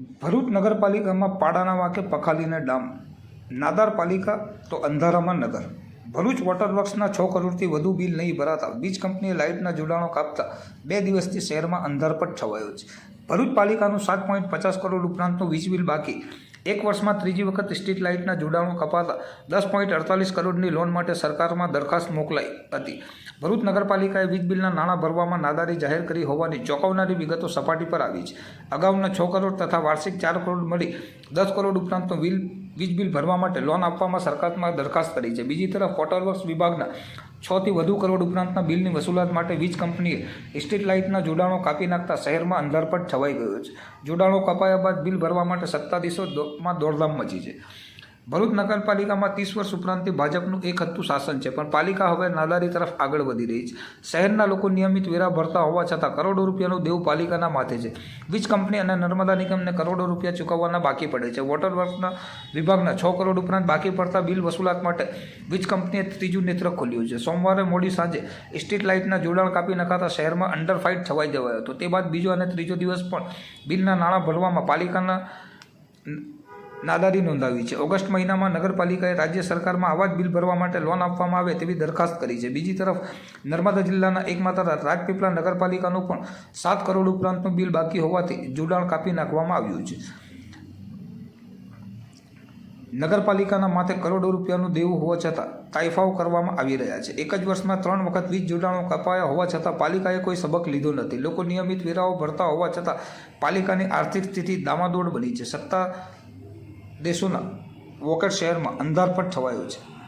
ભરૂચ નગરપાલિકામાં પાડાના વાંકે પખાલીને ડામ. નાદાર પાલિકા તો અંધારામાં નગર. ભરૂચ વોટર વર્ક્સના છ કરોડથી વધુ બિલ નહીં ભરાતા. વીજ કંપનીએ લાઇટના જોડાણો કાપતા બે દિવસથી શહેરમાં અંધારપટ છવાયો છે. ભરૂચ પાલિકાનું સાત પોઈન્ટ પચાસ કરોડ ઉપરાંતનું વીજ બિલ બાકી. એક વર્ષમાં ત્રીજી વખત સ્ટ્રીટ લાઇટના જોડાણો કપાતા દસ પોઈન્ટ અડતાલીસ કરોડની લોન માટે સરકારમાં દરખાસ્ત મોકલાઈ હતી. ભરૂચ નગરપાલિકાએ વીજ બિલના નાણાં ભરવામાં નાદારી જાહેર કરી હોવાની ચોંકાવનારી વિગતો સપાટી પર આવી છે. અગાઉના છ કરોડ તથા વાર્ષિક ચાર કરોડ મળી દસ કરોડ ઉપરાંતનું બિલ વીજ બિલ ભરવા માટે લોન આપવામાં સરકારમાં દરખાસ્ત કરી છે. બીજી તરફ વોટરવર્ક્સ વિભાગના છથી વધુ કરોડ ઉપરાંતના બિલની વસૂલાત માટે વીજ કંપનીએ સ્ટ્રીટ લાઇટના જોડાણો કાપી નાખતા શહેરમાં અંધારપટ છવાઈ ગયો છે. જોડાણો કપાયા બાદ બિલ ભરવા માટે સત્તાધીશોમાં દોડધામ મચી છે. ભરૂચ નગરપાલિકામાં ત્રીસ વર્ષ ઉપરાંતથી ભાજપનું એક હતું શાસન છે, પણ પાલિકા હવે નાદારી તરફ આગળ વધી રહી છે. શહેરના લોકો નિયમિત વેરા ભરતા હોવા છતાં કરોડો રૂપિયાનું દેવું પાલિકાના માથે છે. વીજ કંપની અને નર્મદા નિગમને કરોડો રૂપિયા ચૂકવવાના બાકી પડે છે. વોટર વર્કના વિભાગના છ કરોડ ઉપરાંત બાકી પડતા બિલ વસૂલાત માટે વીજ કંપનીએ ત્રીજું નેત્ર ખોલ્યું છે. સોમવારે મોડી સાંજે સ્ટ્રીટ લાઇટના જોડાણ કાપી નખાતા શહેરમાં અંડર ફાઇટ છવાઈ જવાયો હતો. તે બાદ બીજો અને ત્રીજો દિવસ પણ બિલના નાણાં ભરવામાં પાલિકાના નાદારી નોંધાવી છે. ઓગસ્ટ મહિનામાં નગરપાલિકાએ રાજ્ય સરકારમાં આવા જ બિલ ભરવા માટે લોન આપવામાં આવે તેવી દરખાસ્ત કરી છે. બીજી તરફ, નર્મદા જિલ્લાના એકમાત્ર રાજપીપળા નગરપાલિકાનું પણ સાત કરોડ ઉપરાંતનું બિલ બાકી હોવાથી જોડાણ કાપી નાખવામાં આવ્યું છે. નગરપાલિકાના માથે કરોડો રૂપિયાનું દેવું હોવા છતાં તાઇફાઓ કરવામાં આવી રહ્યા છે. એક જ વર્ષમાં ત્રણ વખત વીજ જોડાણો કપાયા હોવા છતાં પાલિકાએ કોઈ સબક લીધો નથી. લોકો નિયમિત વેરાઓ ભરતા હોવા છતાં પાલિકાની આર્થિક સ્થિતિ દામાદોડ બની છે. સત્તા દેશોના વોકર શહેરમાં અંધારપટ છવાયો છે.